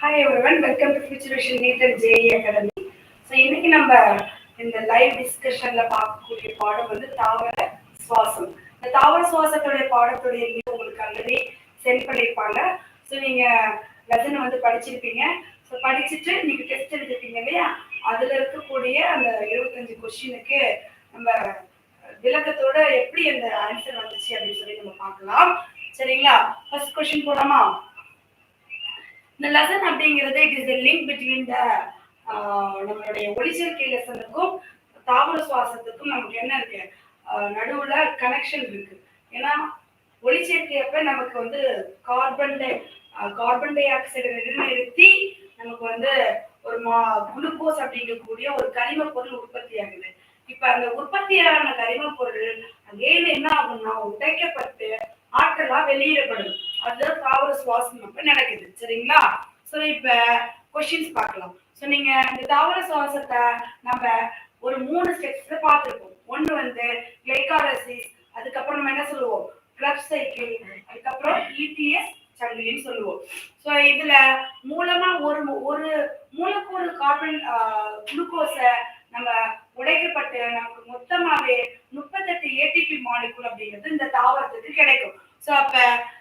Hi everyone welcome to Futuration NEET and JEE academy so இன்னைக்கு நம்ம இந்த live டிஸ்கஷன்ல பார்க்கக்கூடிய பாடம் வந்து தாவர சுவாசம். இந்த தாவர சுவாசத்துடைய பாடத்துடைய லிங்க் உங்களுக்கு ஆல்ரெடி சென்ட் பண்ணியிருப்பாங்க. ஸோ நீங்க லெசனை வந்து படிச்சிருப்பீங்க. ஸோ படிச்சுட்டு நீங்க டெஸ்ட் எழுதிருப்பீங்க இல்லையா? அதுல இருக்கக்கூடிய அந்த இருபத்தஞ்சு கொஸ்டினுக்கு நம்ம விளக்கத்தோட எப்படி அந்த ஆன்சர் வந்துச்சு அப்படின்னு சொல்லி நம்ம பார்க்கலாம். சரிங்களா? ஃபர்ஸ்ட் கொஸ்டின் போலாமா? இந்த லெசன் அப்படிங்கிறது it is a link between the நம்மளுடைய ஒளிச்சேர்க்கை லெசனுக்கும் தாவர சுவாசத்துக்கும் நமக்கு என்ன இருக்கு? நடுவுல கனெக்ஷன் இருக்கு. ஏன்னா ஒளிச்சேர்க்கையப்ப நமக்கு வந்து கார்பன் டை கார்பன் டை ஆக்சைடை நிலைநிறுத்தி நமக்கு வந்து ஒரு மா குளுக்கோஸ் அப்படிங்கக்கூடிய ஒரு கரிம பொருள் உற்பத்தி ஆகுது. இப்ப அந்த உற்பத்தியான கரிம பொருள் அங்கே என்ன ஆகும்னா உடைக்கப்பட்டு ஆற்றலா வெளியிடப்படுது அதுதான் தாவர சுவாசம் அப்ப நடக்குது சரிங்களா? சோ இப்ப கொஸ்டின்ஸ் பார்க்கலாம். சோ நீங்க இந்த தாவர சுவாசத்தை நம்ம ஒரு மூணு ஸ்டெப்ஸ்ல பார்த்துருப்போம். ஒண்ணு வந்து கிளைகாலசிஸ் அதுக்கப்புறம் நம்ம என்ன சொல்லுவோம்? கிளப் சைக்கிள் அதுக்கப்புறம் இடிஎஸ் சங்கிலின்னு சொல்லுவோம். சோ இதுல மூலமா ஒரு ஒரு மூலக்கூறு கார்பன் குளுக்கோஸை நம்ம உடைக்கப்பட்டு நமக்கு மொத்தமாவே முப்பத்தெட்டு ஏடிபி மாலிகுல் அப்படிங்கிறது இந்த தாவரத்துக்கு கிடைக்கும். சோ அப்ப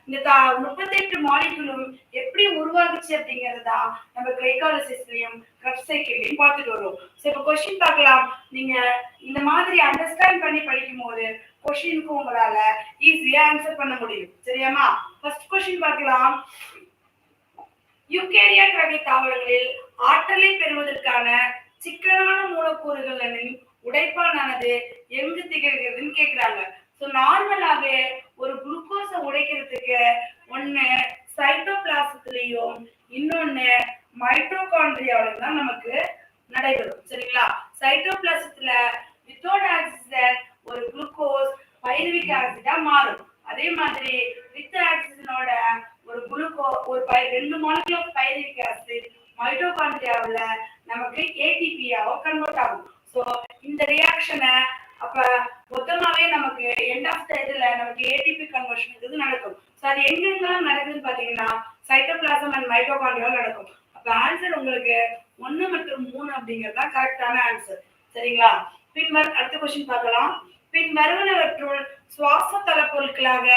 இந்த தா முப்பத்தெட்டு மாலிகுலும் எப்படி உருவாகுச்சு அப்படிங்கறதா நம்ம கிளைகாலசிஸ்லயும் கிரப் சைக்கிள்லயும் பார்த்துட்டு வருவோம் சோ இப்ப கொஸ்டின் பார்க்கலாம். நீங்க இந்த மாதிரி அண்டர்ஸ்டாண்ட் பண்ணி படிக்கும் போது கொஸ்டினுக்கு உங்களால ஈஸியா ஆன்சர் பண்ண முடியும். சரியாமா ஃபர்ஸ்ட் கொஸ்டின் பார்க்கலாம். யூகேரியா கிரகை தாவரங்களில் ஆற்றலை பெறுவதற்கான சிக்கலான மூலக்கூறுகளின் உடைப்பானானது எங்கு திகழ்கிறதுன்னு கேக்குறாங்க. ஸோ நார்மலாவே ஒரு குளுக்கோஸை உடைக்கிறதுக்கு ஒன்னு சைட்டோபிளாசத்துலயும் இன்னொன்னு மைட்டோகாண்ட்ரியாவிலும் தான் நமக்கு நடைபெறும். சரிங்களா? சைட்டோபிளாசத்துல வித்தவுட் ஆக்சிஜன் ஒரு குளுக்கோஸ் பைருவிக் ஆசிடா மாறும். அதே மாதிரி வித் ஆக்சிஜனோட ஒரு குளுக்கோ ஒரு பை ரெண்டு மாலிகுலர் பைருவிக் ஆசிட் மைட்டோகாண்ட்ரியாவில் நமக்கு ஏடிபியாவோ கன்வெர்ட் ஆகும். ஸோ இந்த ரியாக்ஷனை அப்ப மொத்தமாவே நமக்கு எண்ட் ஆஃப் த இதுல நமக்கு ஏடிபி கன்வர்ஷன் இது நடக்கும். ஸோ அது எங்கெங்கெல்லாம் நடக்குதுன்னு பாத்தீங்கன்னா சைட்டோபிளாசம் அண்ட் மைட்டோகாண்ட்ரியா நடக்கும். அப்ப ஆன்சர் உங்களுக்கு ஒண்ணு மற்றும் மூணு அப்படிங்கிறது தான் கரெக்டான ஆன்சர் சரிங்களா? பின் அடுத்த கொஸ்டின் பார்க்கலாம். பின் வருவனவற்றுள் சுவாச தளப்பொருட்களாக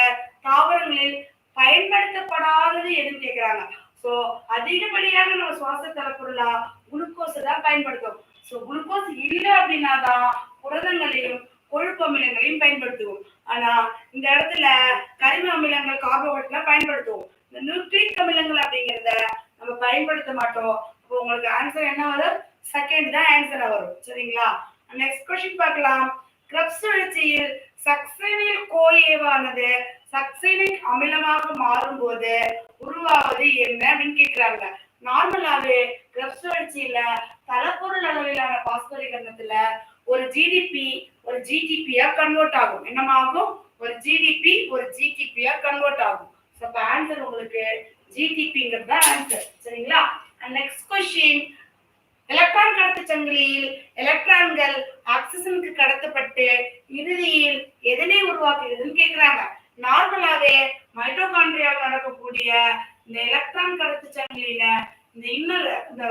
தாவரங்களில் பயன்படுத்தப்படாதது எதுன்னு கேட்கிறாங்க சோ அதிகப்படியாக நம்ம சுவாச தரப்பொருளா குளுக்கோஸ் தான் பயன்படுத்தும் சோ குளுக்கோஸ் இல்ல அப்படின்னா தான் புரதங்களையும் கொழுப்பு அமிலங்களையும் பயன்படுத்துவோம். ஆனா இந்த இடத்துல கரிம அமிலங்கள் கார்போஹைட்ரேட்லாம் பயன்படுத்துவோம். இந்த நியூக்ளிக் அமிலங்கள் அப்படிங்கிறத நம்ம பயன்படுத்த மாட்டோம். அப்போ உங்களுக்கு ஆன்சர் என்ன வரும்? செகண்ட் தான் ஆன்சரா வரும். சரிங்களா? நெக்ஸ்ட் கொஸ்டின் பார்க்கலாம். கிரப்ஸ் சுழற்சியில் சக்சனில் கோஏவானது சக்சனிக் அமிலமாக மாறும்போது உருவாவது என்ன அப்படின்னு கேட்கிறாங்க நார்மலாவே கிரப்ஸ் சுழற்சியில தலப்பொருள் அளவிலான பாஸ்பரிகரணத்துல ஒரு ஜிடிபி ஒரு ஜிடிபியா கன்வெர்ட் ஆகும். என்னமாகும்? ஒரு ஜிடிபி ஒரு ஜிடிபியா கன்வெர்ட் ஆகும். ஸோ ஆன்சர் உங்களுக்கு ஜிடிபிங்கிறது தான் ஆன்சர் சரிங்களா? நெக்ஸ்ட் கொஸ்டின் எலக்ட்ரான் கடத்து சங்கிலியில் எலக்ட்ரான்கள் ஆக்சிஜனுக்கு கடத்தப்பட்டு இறுதியில் எதனை உருவாக்குகிறதுன்னு கேக்குறாங்க. நார்மலாவே மைட்டோகாண்ட்ரியாவில் நடக்கக்கூடிய இந்த எலக்ட்ரான் கடத்து சங்கிலியில இந்த இன்னொரு இந்த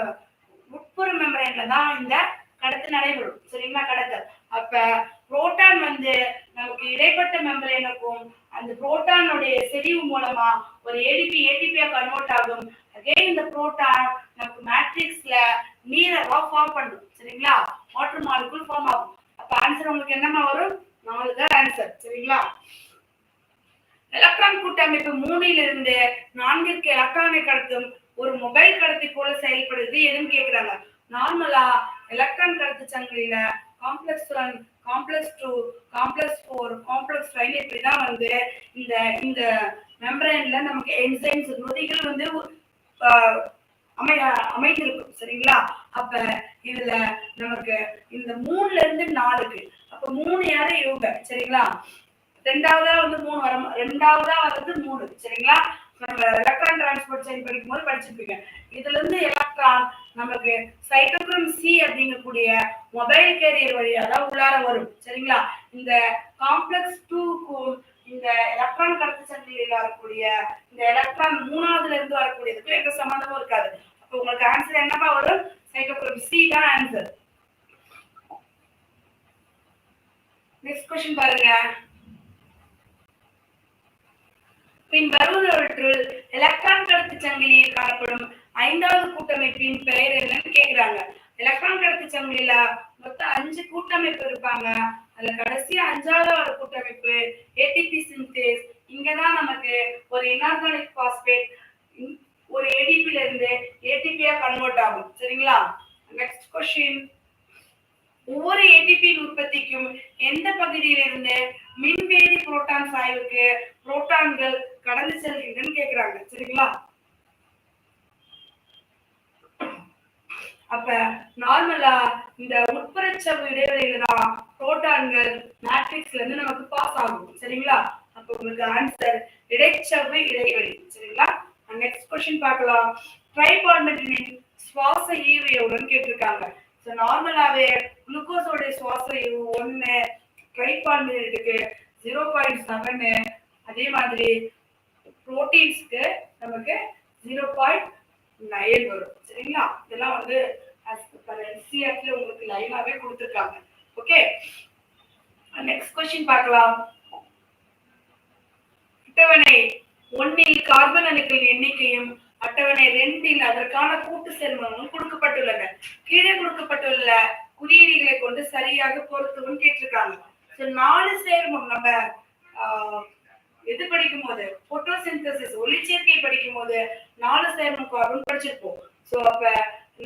உட்புற மெம்பரேன்ல தான் இந்த கடத்து நடைபெறும். சரிங்களா கடத்தல். அப்ப புரோட்டான் வந்து நமக்கு இடைப்பட்ட மெம்பரேனுக்கும் அந்த புரோட்டானுடைய செறிவு மூலமா ஒரு ஏடிபி ஏடிபியா கன்வெர்ட் ஆகும். அகைன் இந்த புரோட்டான் நமக்கு நீரவா ஃபார்ம் பண்ணும் சரிங்களா? வாட்டர் மாலிகுல் ஃபார்ம் ஆகும். அப்ப ஆன்சர் உங்களுக்கு என்னமா வரும்? நாலு தான் ஆன்சர் சரிங்களா? எலக்ட்ரான் கூட்டமைப்பு மூணில் இருந்து நான்கிற்கு எலக்ட்ரானை கடத்தும் ஒரு மொபைல் கடத்தி போல செயல்படுது எதுவும் கேக்குறாங்க. நார்மலா எலக்ட்ரான் கடத்து சங்கிலியில complex one complex two complex four complex five இப்படிதான் வந்து இந்த இந்த மெம்பரேன்ல நமக்கு என்சைம்ஸ் நொதிகள் வந்து ஆஹ், அமை அமைந்திருக்கும் சரிங்களா? அப்ப இதுல நமக்கு இந்த மூணுல இருந்து நாலுக்கு அப்ப மூணு யாரு? இவங்க சரிங்களா? ரெண்டாவதா வந்து மூணு வர ரெண்டாவதா வந்து மூணு சரிங்களா? நம்ம எலக்ட்ரான் டிரான்ஸ்போர்ட் சைன் படிக்கும் போது படிச்சிருப்பீங்க. இதுல இருந்து எலக்ட்ரான் நமக்கு சைட்டோக்ரோம் சி அப்படிங்கக்கூடிய மொபைல் கேரியர் வழியாதான் உள்ளார வரும் சரிங்களா? இந்த காம்ப்ளெக்ஸ் டூக்கும் இந்த எலக்ட்ரான் கடத்து சங்கிலியில் வரக்கூடிய இந்த எலக்ட்ரான் மூணாவதுல இருந்து வரக்கூடியதுக்கும் எந்த சம்மந்தமும் இருக்காது. அப்ப ஆன்சர் என்னப்பா வரும்? சைட்டோக்ரோம் சி தான் ஆன்சர் நெக்ஸ்ட் கொஸ்டின் பாருங்க. பின் வருவதற்குள் எலக்ட்ரான் கடத்து சங்கிலியில் காணப்படும் ஐந்தாவது கூட்டமைப்பின் பெயர் என்னன்னு கேக்குறாங்க. எலக்ட்ரான் கடத்து சங்கிலியில மொத்தம் அஞ்சு கூட்டமைப்பு இருப்பாங்க. அதுல கடைசியா அஞ்சாவது ஒரு கூட்டமைப்பு ஏடிபி சிந்தேஸ் இங்கதான் நமக்கு ஒரு இனார்கானிக் பாஸ்பேட் ஒரு ஏடிபில இருந்து ஏடிபியா கன்வெர்ட் ஆகும். சரிங்களா? நெக்ஸ்ட் கொஸ்டின் ஒவ்வொரு ஏடிபியின் உற்பத்திக்கும் எந்த பகுதியிலிருந்து மின்வேதி புரோட்டான் சாய்வுக்கு புரோட்டான்கள் கடந்து செல்கின்றன கேக்குறாங்க. சரிங்களா? அப்ப நார்மலா இந்த உட்புறச்சவு இடைவெளியில தான் புரோட்டான்கள் மேட்ரிக்ஸ்ல இருந்து நமக்கு பாஸ் ஆகும். சரிங்களா? அப்ப உங்களுக்கு ஆன்சர் இடைச்சவு இடைவெளி. சரிங்களா? நெக்ஸ்ட் கொஸ்டின் பார்க்கலாம். ட்ரைபார்மெட்டினின் சுவாச ஈவு எவ்வளவுன்னு கேட்டிருக்காங்க. ஸோ நார்மலாவே குளுக்கோஸோட சுவாச ஈவு ஒன்னு ட்ரைபார்மெட்டினுக்கு ஜீரோ பாயிண்ட் செவனு அதே மாதிரி புரோட்டீன்ஸ்க்கு நமக்கு ஜீரோ பாயிண்ட் நைன் வரும். சரிங்களா? இதெல்லாம் வந்து உங்களுக்கு லைனாவே கொடுத்துருக்காங்க. ஓகே நெக்ஸ்ட் கொஸ்டின் பார்க்கலாம். அட்டவணை ஒன்னில் கார்பன் அணுக்களின் எண்ணிக்கையும் அட்டவணை ரெண்டில் அதற்கான கூட்டு சேர்மங்களும் கொடுக்கப்பட்டுள்ளன. கீழே கொடுக்கப்பட்டுள்ள குறியீடுகளை கொண்டு சரியாக பொருத்தவும் கேட்டிருக்காங்க. ஸோ நாலு சேர்மம் நம்ம ஆஹ், படிக்கும் போது போட்டோசிந்தசிஸ் ஒளிச்சேர்க்கை படிக்கும் போது நாலு சேர்மம் கார்பன் படிச்சிருப்போம். ஸோ அப்ப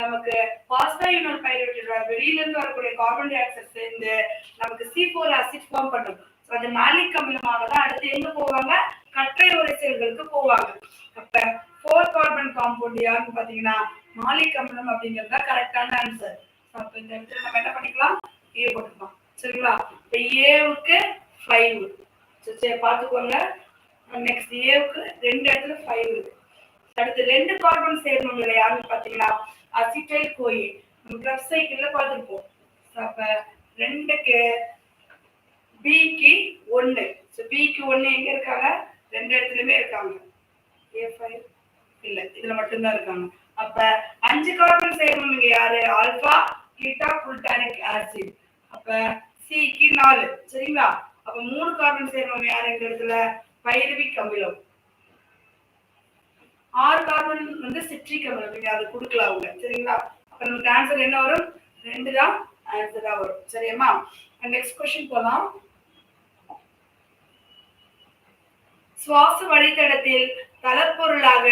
நமக்கு பாஸ்பைனல் பைரோட்டோட வெளியில இருந்து வரக்கூடிய கார்பன் டை ஆக்சைடு சேர்ந்து நமக்கு சி ஃபோர் ஆசிட் ஃபார்ம் பண்ணும். ஸோ அது மேலிக் அமிலமாக தான் அடுத்து எங்க போவாங்க? கற்றை உரைசல்களுக்கு போவாங்க. அப்ப ஃபோர் கார்பன் காம்பவுண்ட் யாருன்னு பாத்தீங்கன்னா மாலிக் அமிலம் அப்படிங்கிறது தான் கரெக்டான ஆன்சர் அப்ப இந்த இடத்துல நம்ம என்ன பண்ணிக்கலாம்? ஏ போட்டுக்கலாம். சரிங்களா? இப்ப ஏவுக்கு ஃபைவ் சரி பார்த்துக்கோங்க. நெக்ஸ்ட் ஏவுக்கு ரெண்டு இடத்துல ஃபைவ் இருக்கு. அடுத்து ரெண்டு கார்பன் சேர்மங்கள் யாருன்னு பாத்தீங்கன்னா அசிட்டைல் கோயி நம்ம சைக்கிள்ல பார்த்துருப்போம். அப்ப ரெண்டுக்கு பிக்கு ஒன்னு ஸோ பிக்கு ஒன்னு எங்க இருக்காங்க? ரெண்டு இடத்துலயுமே இருக்காங்க. ஏ ஃபைவ் இல்ல இதுல மட்டும்தான் இருக்காங்க. அப்ப அஞ்சு கார்பன் சேர்மம் இங்க யாரு? ஆல்பா கீட்டா குல்டானிக் ஆசிட் அப்ப சிக்கு நாலு. சரிங்களா? அப்ப மூணு கார்பன் சேர்மம் யாரு? இந்த இடத்துல? பைரவிக் அமிலம் ஆறு கார்பன் வந்து சிட்ரிக் அமிலம். நீங்க அதை கொடுக்கலாம் அவங்க. சரிங்களா? அப்ப நமக்கு ஆன்சர் என்ன வரும்? ரெண்டு தான் ஆன்சரா வரும். சரியாம்மா? நெக்ஸ்ட் கொஸ்டின் போலாம். சுவாச வழித்தடத்தில் தளப்பொருளாக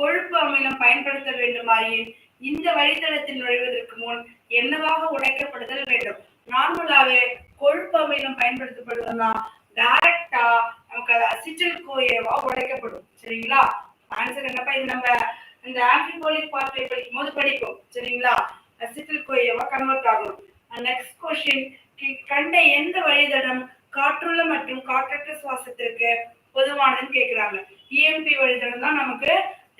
கொழுப்பு அமிலம் பயன்படுத்த வேண்டுமாயின் இந்த வழித்தடத்தில் நுழைவதற்கு முன் என்னவாக உடைக்கப்படுதல் வேண்டும்? நார்மலாவே கொழுப்பு அமிலம் பயன்படுத்தப்படுதுன்னா டைரக்டா நமக்கு அது அசிட்டல் கோயவா உடைக்கப்படும். சரிங்களா? ஆன்சர் என்னப்பா? இது நம்ம இந்த ஆம்பிபோலிக் பாத்வே படிக்கும் போது படிப்போம் சரிங்களா? அசிட்டில் கோயவா கன்வெர்ட் ஆகும் நெக்ஸ்ட் கொஸ்டின் கண்ட எந்த வழிதடம் காற்றுள்ள மற்றும் காற்றற்ற சுவாசத்திற்கு பொதுவானதுன்னு கேட்கிறாங்க இஎம்பி வழிதடம் தான் நமக்கு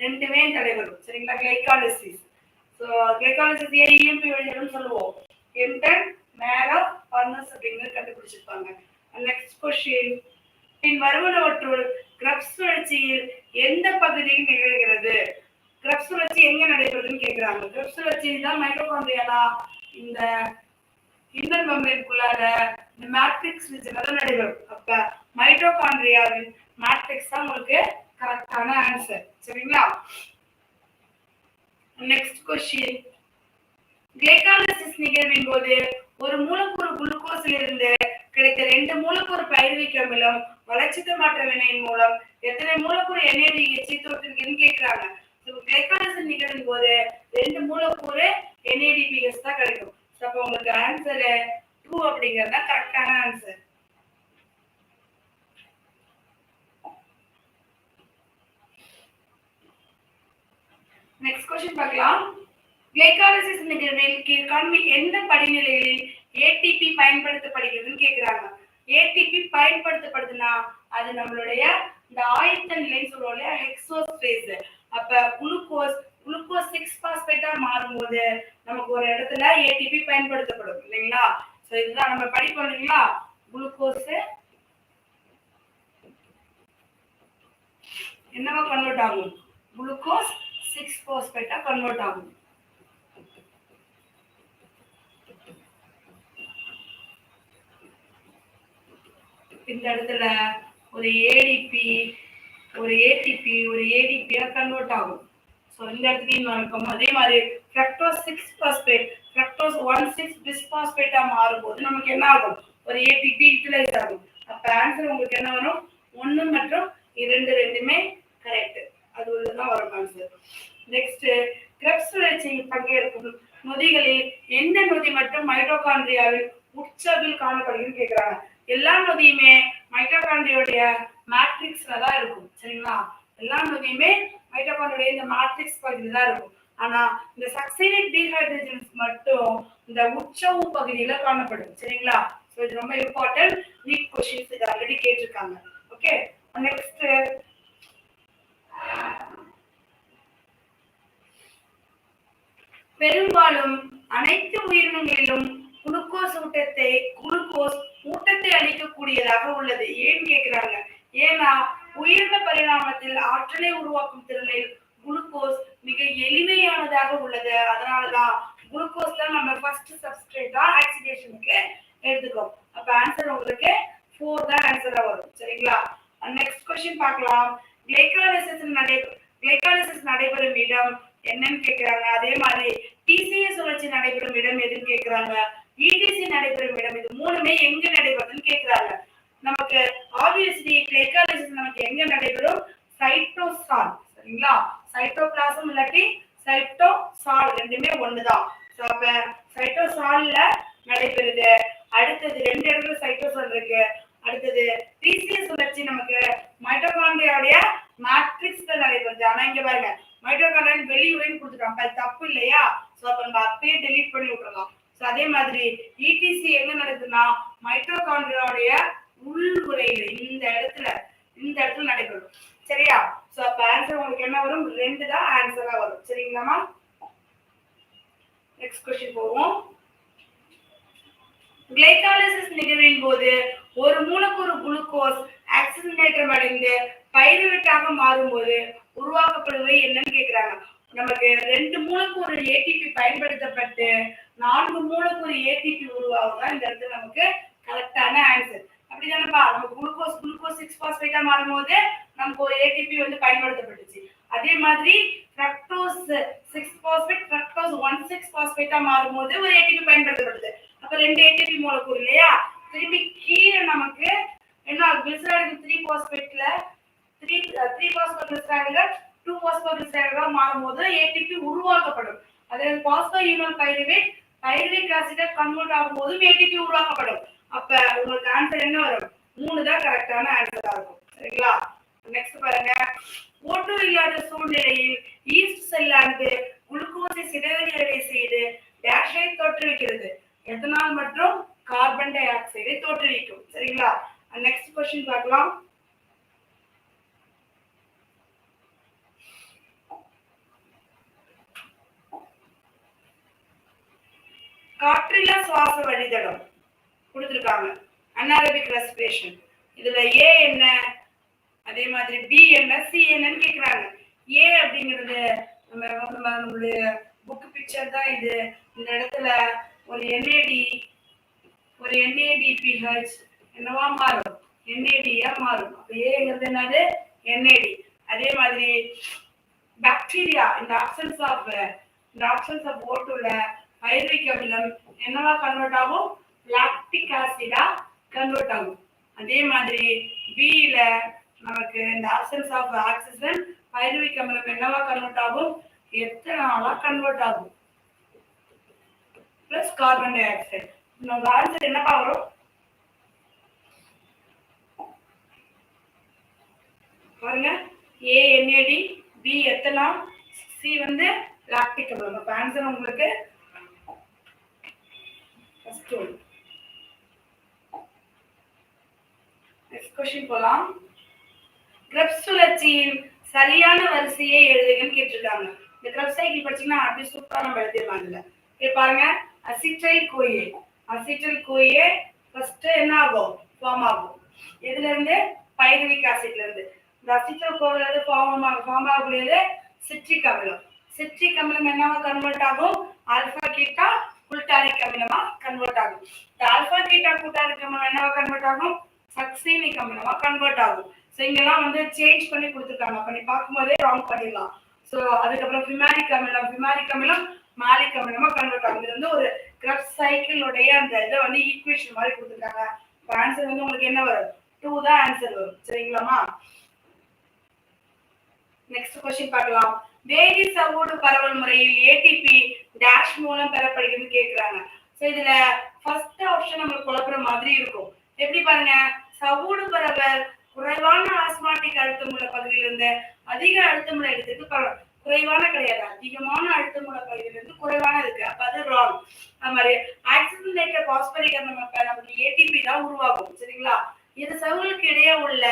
ரெண்டுமே தலைவரும் சரிங்களா? கிளைகாலிசிஸ் ஸோ கிளைகாலிசிஸ் ஏன் இஎம்பி வழிதடம் சொல்லுவோம்? எம்டன் மேரோ பர்னஸ் அப்படிங்கிறது கண்டுபிடிச்சிருப்பாங்க. நெக்ஸ்ட் கொஸ்டின் பின் வருவனவற்றுள் கிரப்ஸ் சுழற்சியில் எந்த பகுதியில் நிகழ்கிறது? கிரப்ஸ் சுழற்சி எங்க நடைபெறுதுன்னு கேட்கிறாங்க. கிரப்ஸ் சுழற்சி தான் மைட்டோகாண்ட்ரியானா இந்த இன்னர் மெம்பரேனுக்குள்ளார இந்த மேட்ரிக்ஸ் ரீஜன்ல நடைபெறும். அப்ப மைட்டோகாண்ட்ரியாவின் மேட்ரிக்ஸ் தான் உங்களுக்கு கரெக்டான ஆன்சர் சரிங்களா? நெக்ஸ்ட் கொஸ்டின் கிளைகாலிசிஸ் நிகழ்வின் போது ஒரு மூலக்கூறு குளுக்கோஸில் இருந்து கிடைத்த ரெண்டு மூலக்கூறு பயிர்விக்க மூலம் வளர்ச்சித மாற்ற வினையின் மூலம் எத்தனை மூலக்கூறு என்ஏடிஹெச்சி தோற்றுன்னு கேட்கிறாங்க? கிளைகாலிசிஸ் நிகழும் போது ரெண்டு மூலக்கூறு என்ஏடிபிஎஸ் தான் கிடைக்கும். அப்போ உங்களுக்கு ஆன்சர் டூ அப்படிங்கிறது தான் கரெக்டான ஆன்சர் நெக்ஸ்ட் கொஸ்டின் பார்க்கலாம். கிளைகாலிசிஸ் நிகழ்வில் கீழ்காண்மை எந்த படிநிலைகளில் ஏடிபி பயன்படுத்தப்படுகிறதுன்னு கேக்குறாங்க ஏடிபி பயன்படுத்தப்படுதுன்னா அது நம்மளுடைய இந்த ஆயத்த நிலைன்னு சொல்லுவோம் இல்லையா? ஹெக்ஸோஸ் ஃபேஸ் அப்ப குளுக்கோஸ் குளுக்கோஸ் சிக்ஸ் பாஸ்பேட்டா மாறும்போது நமக்கு ஒரு இடத்துல ஏடிபி பயன்படுத்தப்படும் இல்லைங்களா? ஸோ இதுதான் நம்ம படிப்போம் இல்லைங்களா? குளுக்கோஸ் என்னவா கன்வெர்ட் ஆகும்? குளுக்கோஸ் சிக்ஸ் பாஸ்பேட்டா கன்வெர்ட் ஆகும். இந்த இடத்துல ஒரு ஏடிபி ஒரு ஏடிபி ஒரு ஏடிபியா கன்வெர்ட் ஆகும். ஸோ இந்த இடத்துலையும் இருக்கும் அதே மாதிரி fructose six phosphate fructose one six டிஸ்பாஸ்பேட்டாக மாறும்போது நமக்கு என்ன ஆகும்? ஒரு ஏடிபி யூட்டிலைஸ் ஆகும். அப்போ ஆன்சர் உங்களுக்கு என்ன வரும்? ஒன்று மற்றும் இரண்டு ரெண்டுமே கரெக்ட் அது தான் வரும் ஆன்சர் நெக்ஸ்ட் கிரெப்ஸ் சுழற்சியில் பங்கேற்கும் நொதிகளில் எந்த நொதி மட்டும் மைட்டோகாண்ட்ரியாவில் உற்சவில் காணப்படுகிறது கேட்குறாங்க எல்லா நொதியுமே மைட்டோகாண்ட்ரியோடைய மேட்ரிக்ஸ்ல தான் இருக்கும் சரிங்களா? எல்லா நோயுமே மைட்டோகாண்ட்ரியோட இந்த மேட்ரிக்ஸ் பகுதியில் தான் இருக்கும். ஆனா இந்த சக்சைனிக் டீஹைட்ரஜன்ஸ் மட்டும் இந்த உச்சவு பகுதியில காணப்படும் சரிங்களா? ஸோ இது ரொம்ப இம்பார்ட்டன்ட் நீட் கொஸ்டின்ஸ் இது ஆல்ரெடி கேட்டிருக்காங்க. ஓகே நெக்ஸ்ட் பெரும்பாலும் அனைத்து உயிரினங்களிலும் குளுக்கோஸ் ஊட்டத்தை குளுக்கோஸ் ஊட்டத்தை அளிக்கக்கூடியதாக உள்ளது. ஏன் கேக்குறாங்க ஏன்னா உயர்ந்த பரிணாமத்தில் ஆற்றலை உருவாக்கும் திறனில் குளுக்கோஸ் மிக எளிமையானதாக உள்ளது. அதனாலதான் குளுக்கோஸ் தான் நம்ம ஃபர்ஸ்ட் சப்ஸ்ட்ரேட்டா ஆக்சிடேஷனுக்கு எடுத்துக்கோம். அப்ப ஆன்சர் உங்களுக்கு ஃபோர் தான் ஆன்சரா வரும். சரிங்களா? நெக்ஸ்ட் கொஸ்டின் பார்க்கலாம். கிளைகாலிசிஸ் நடை கிளைகாலிசிஸ் நடைபெறும் இடம் என்னன்னு கேக்குறாங்க அதே மாதிரி டிசிஎஸ் சுழற்சி நடைபெறும் இடம் எதுன்னு கேக்குறாங்க இடிசி நடைபெறும் இடம் இது மூணுமே எங்க நடைபெறுதுன்னு கேட்கிறாங்க நமக்கு ஆப்வியஸ்லி கிளைக்காலஜிஸ் நமக்கு எங்க நடைபெறும்? சைட்டோசால் சரிங்களா? சைட்டோபிளாசம் இல்லாட்டி சைட்டோசால் ரெண்டுமே ஒண்ணுதான். ஸோ அப்ப சைட்டோசால்ல நடைபெறுது. அடுத்தது ரெண்டு இடத்துல சைட்டோசால் இருக்கு. அடுத்தது டிசிஎஸ் சுழற்சி நமக்கு மைட்டோகாண்ட்ரியாவுடைய மேட்ரிக்ஸ்ல நடைபெறுது. ஆனா இங்க பாருங்க. மைட்டோகாண்ட்ரியா வெளியுறைன்னு கொடுத்துருக்காங்க தப்பு இல்லையா? ஸோ அப்ப நம்ம அப்பயே டெலீட் பண்ணி விட்டுறலாம். ஸோ அதே மாதிரி இடிசி எங்க நடக்குதுன்னா மைட்டோகாண்ட்ரியாவுடைய உள் உரையில இந்த இடத்துல இந்த இடத்துல நடைபெறும். சரியா? ஸோ அப்ப ஆன்சர் உங்களுக்கு என்ன வரும்? ரெண்டு தான் ஆன்சரா வரும். சரிங்களாமா நெக்ஸ்ட் கொஸ்டின் போவோம். கிளைகாலிசிஸ் நிகழ்வின் போது ஒரு மூலக்கூறு குளுக்கோஸ் ஆக்சிஜனேற்றம் அடைந்து பைருவேட்டாக மாறும்போது உருவாக்கப்படுவது என்னன்னு கேக்குறாங்க. நமக்கு ரெண்டு மூலக்கூறு ஏடிபி பயன்படுத்தப்பட்டு நான்கு மூலக்கூறு ஏடிபி உருவாகுதா? இந்த இடத்துல நமக்கு கரெக்டான ஆன்சர் அப்படிதானப்பா. நம்ம குளுக்கோஸ் குளுக்கோஸ் சிக்ஸ் பாஸ்பேட்டா மாறும்போது நமக்கு ஒரு ஏடிபி வந்து பயன்படுத்தப்பட்டுச்சு. அதே மாதிரி fructose six phosphate fructose one six பாஸ்பேட்டா மாறும்போது ஒரு ஏடிபி பயன்படுத்தப்படுது அப்ப ரெண்டு ஏடிபி மூலக்கூறு இல்லையா? திரும்பி கீழே நமக்கு என்ன கிளிசராய்டு த்ரீ பாஸ்பேட்ல த்ரீ த்ரீ பாஸ்பேட் கிளிசராய்டுல டூ பாஸ்பேட் மாறும் போது ஏடிபி உருவாக்கப்படும். அதே phosphoenol pyruvate pyruvic acid convert ஆகும்போதும் ATP உருவாக்கப்படும். அப்ப உங்களுக்கு ஆன்சர் என்ன வரும்? மூணு தான் கரெக்டான ஆன்சரா இருக்கும். சரிங்களா? நெக்ஸ்ட் பாருங்க. ஓட்டு இல்லாத சூழ்நிலையில் ஈஸ்ட் செல்லானது குளுக்கோஸை சிதைவடைய செய்து டேஷை தோற்றுவிக்கிறது. எத்தனால் மற்றும் கார்பன் டை ஆக்சைடை தோற்றுவிக்கும். சரிங்களா? நெக்ஸ்ட் கொஸ்டின் பார்க்கலாம். காற்றில்லா சுவாச வழிதடம் கொடுத்துருக்காங்க. அனாரபிக் ரெஸ்பிரேஷன் இதுல ஏ என்ன? அதே மாதிரி பி என்ன? சி என்னன்னு கேக்குறாங்க. ஏ அப்படிங்கிறது நம்ம நம்ம நம்மளுடைய புக் பிக்சர் தான் இது. இந்த இடத்துல ஒரு என்ஏடி ஒரு என்ஏடிபிஹெச் என்னவா மாறும்? என்ஏடியா மாறும். அப்ப ஏங்கிறது என்னது? என்ஏடி அதே மாதிரி பாக்டீரியா இந்த ஆப்ஷன்ஸ் ஆஃப் இந்த ஆப்ஷன்ஸ் ஆஃப் ஓட்டுல பைரிக் அமிலம் என்னவா கன்வெர்ட் ஆகும் லாக்டிக் ஆசிடா கன்வெர்ட் ஆகும் அதே மாதிரி பியில நமக்கு இந்த ஆப்ஷன்ஸ் ஆஃப் ஆக்சிஜன் பைருவிக் அமிலம் என்னவா கன்வெர்ட் ஆகும் எத்தனாலா கன்வெர்ட் ஆகும் பிளஸ் கார்பன் டை ஆக்சைடு நம்ம ஆன்சர் என்னப்பா வரும் பாருங்க ஏ என்ஏடி பி எத்தனா சி வந்து லாக்டிக் அமிலம் அப்ப ஆன்சர் உங்களுக்கு ஃபர்ஸ்ட் ஒன் நெக்ஸ்ட் கொஸ்டின் போலாம். கிரெப்ஸ் சுழற்சியின் சரியான வரிசையை எழுதுங்கன்னு கேட்டிருக்காங்க. இந்த கிரப் சைக்கிள் படிச்சீங்கன்னா அப்படி சூப்பரா நம்ம எழுதிடலாம் இதுல. பாருங்க. Acetyl CoA acetyl CoA first என்ன ஆகும்? ஃபார்ம் ஆகும். எதுல இருந்து? பைரவிக் ஆசிட்ல இருந்து. இந்த அசிட்டைல் கோவில் இருந்து ஃபார்ம் ஆகும் ஃபார்ம் ஆகக்கூடியது சிட்ரிக் அமிலம். சிட்ரிக் அமிலம் என்னவா கன்வெர்ட் ஆகும்? ஆல்பா கீட்டா குல்டாரிக் அமிலமா? கன்வெர்ட் ஆகும். இந்த ஆல்பா கீட்டா குல்டாரிக் என்னவா கன்வெர்ட் ஆகும்? சக்சீனிக் அமிலமா கன்வெர்ட் ஆகும். ஸோ இங்கெல்லாம் வந்து சேஞ்ச் பண்ணி கொடுத்துருக்காங்க. அப்ப நீ பார்க்கும்போதே ராங் பண்ணிடலாம். ஸோ அதுக்கப்புறம் பிமாரிக் அமிலம் பிமாரிக் அமிலம் மாலிக் அமிலமா கன்வெர்ட் ஆகும். இது வந்து ஒரு கிரப் சைக்கிளுடைய அந்த இதை வந்து ஈக்குவேஷன் மாதிரி கொடுத்துருக்காங்க. ஆன்சர் வந்து உங்களுக்கு என்ன வரும்? டூ தான் ஆன்சர் வரும். சரிங்களாமா நெக்ஸ்ட் கொஸ்டின் பார்க்கலாம். வேதி சவ்வூடு பரவல் முறையில் ஏடிபி டேஷ் மூலம் பெறப்படுகிறது கேட்கிறாங்க சோ இதுல ஃபர்ஸ்ட் ஆப்ஷன் நம்மளுக்கு குழப்புற மாதிரி இருக்கும். எப்படி பாருங்க? சவுடு பரவல் குறைவான ஆஸ்மாட்டிக் அழுத்தமுள்ள பகுதியிலிருந்து அதிக அழுத்தமுள்ள இடத்துக்கு பரவல் குறைவான கிடையாது. அதிகமான அழுத்தமுள்ள பகுதியிலிருந்து குறைவான இருக்கு. அப்ப அது ராங் அது மாதிரி ஆக்சிஜனேட்டர் பாஸ்பரிகரணம் அப்ப நமக்கு ஏடிபி தான் உருவாகும். சரிங்களா? இது சவுகளுக்கு இடையே உள்ள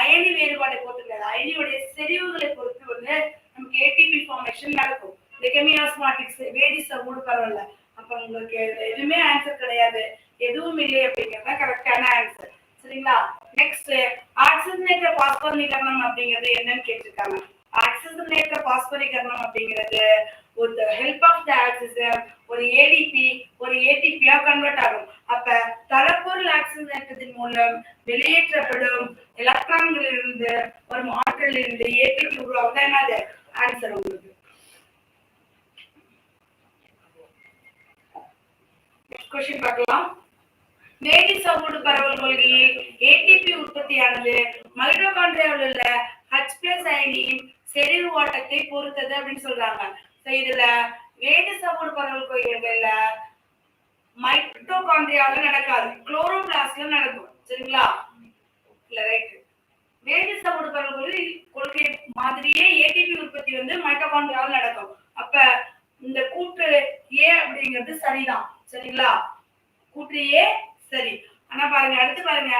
அயனி வேறுபாடை பொறுத்து கிடையாது. அயனியுடைய செறிவுகளை பொறுத்து வந்து நமக்கு ஏடிபி ஃபார்மேஷன் நடக்கும். இந்த கெமியாஸ்மாட்டிக்ஸ் வேடி சவுடு பரவாயில்ல அப்ப உங்களுக்கு எதுவுமே ஆன்சர் கிடையாது. எதுவும் இல்லை அப்படிங்கறது கரெக்டான ஆன்சர் சரிங்களா? நெக்ஸ்ட் ஆக்சிஜனேட்டர் பாஸ்பரிகரணம் அப்படிங்கிறது என்னன்னு கேட்டிருக்காங்க. ஆக்சிஜனேட்டர் பாஸ்பரிகரணம் அப்படிங்கிறது with the help of the oxygen ஒரு ஏடிபி ஒரு ஏடிபியா கன்வெர்ட் ஆகும். அப்ப தரப்பொருள் ஆக்சிஜனேற்றத்தின் மூலம் வெளியேற்றப்படும் எலக்ட்ரான்களிலிருந்து ஒரு ஆற்றலிலிருந்து ஏடிபி உருவாகுதான் என்னது? ஆன்சர் உங்களுக்கு கொஸ்டின் பார்க்கலாம். வேதி சவுடு பரவல் கொள்கையில் ஏடிபி உற்பத்தியானது மைட்டோகாண்ட்ரியாவில் உள்ள ஹச் பிளஸ் அயனியின் செறிவு ஓட்டத்தை பொறுத்தது அப்படின்னு சொல்றாங்க. So இதுல வேதி சவுடு பரவல் கொள்கைகள்ல மைட்டோகாண்ட்ரியால நடக்காது. குளோரோபிளாஸ்ட்ல நடக்கும். சரிங்களா? இல்ல ரைட் வேதி சவுடு பரவல் கொள்கை கொள்கை மாதிரியே ஏடிபி உற்பத்தி வந்து மைட்டோகாண்ட்ரியாவில் நடக்கும். அப்ப இந்த கூட்டு ஏ அப்படிங்கிறது சரிதான். சரிங்களா? கூற்று சரி. ஆனா பாருங்க அடுத்து பாருங்க.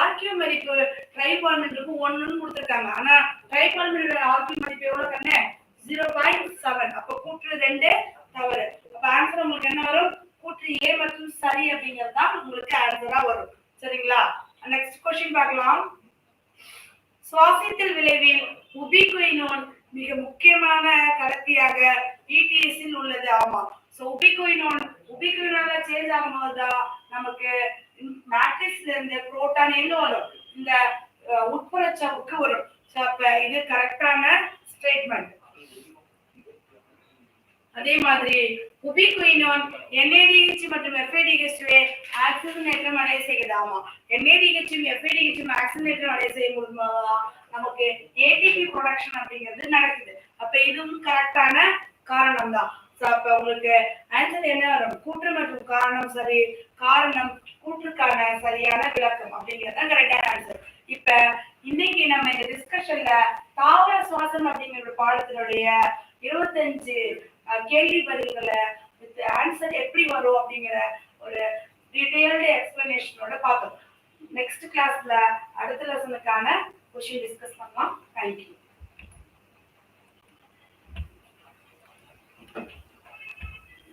ஆர்கியூ மதிப்பு ட்ரைபால்மெண்ட்டுக்கு ஒன்னுன்னு கொடுத்துருக்காங்க. ஆனா ட்ரைபால்மெண்டோட ஆர்கியூ மதிப்பு எவ்வளவு கண்ணு? ஜீரோ பாயிண்ட் செவன் அப்ப கூற்று ரெண்டு தவறு. அப்ப ஆன்சர் உங்களுக்கு என்ன வரும்? கூற்று ஏ மற்றும் சரி அப்படிங்கிறது தான் உங்களுக்கு ஆன்சரா வரும். சரிங்களா? நெக்ஸ்ட் கொஸ்டின் பார்க்கலாம். சுவாசித்தல் விளைவில் உபிகுயினோன் மிக முக்கியமான கடத்தியாக இடிஎஸ்ஸில் உள்ளது. ஆமா. சோ உபிகுயினோன் உபிகுயினோல சேஞ்ச் ஆகும்போது தான் நமக்கு மேட்ரிக்ஸ்ல இருந்து புரோட்டான் எங்க வரும். இந்த உட்புற சவுக்கு வரும். இது கரெக்டான ஸ்டேட்மெண்ட் அதே மாதிரி உபிகுயினோன் என்ஏடிஹெச் மற்றும் எஃப்ஏடிஹெச்வே ஆக்சிஜனேற்றம் அடைய செய்யலாமா என்ஏடிஹெச்சும் எஃப்ஏடிஹெச்சும் ஆக்சிஜனேற்றம் அடைய செய்யும் மூலமாக நமக்கு ஏடிபி ப்ரொடக்ஷன் அப்படிங்கிறது நடக்குது. அப்ப இதுவும் கரெக்டான காரணம் தான் அப்ப உங்களுக்கு ஆன்சர் என்ன வரும்? கூற்று மற்றும் காரணம் சரி காரணம் கூற்றுக்கான சரியான விளக்கம் அப்படிங்கிறது தான் கரெக்டான ஆன்சர் இப்ப இன்னைக்கு நம்ம இந்த டிஸ்கஷன்ல தாவர சுவாசம் அப்படிங்கிற ஒரு பாடத்தினுடைய இருபத்தஞ்சு கேள்வி பதில்களை வித் ஆன்சர் எப்படி வரும் அப்படிங்கிற ஒரு டீடைல்டு எக்ஸ்பிளனேஷனோட பார்த்தோம் நெக்ஸ்ட் கிளாஸ்ல அடுத்த லெசனுக்கான கொஷின் டிஸ்கஸ்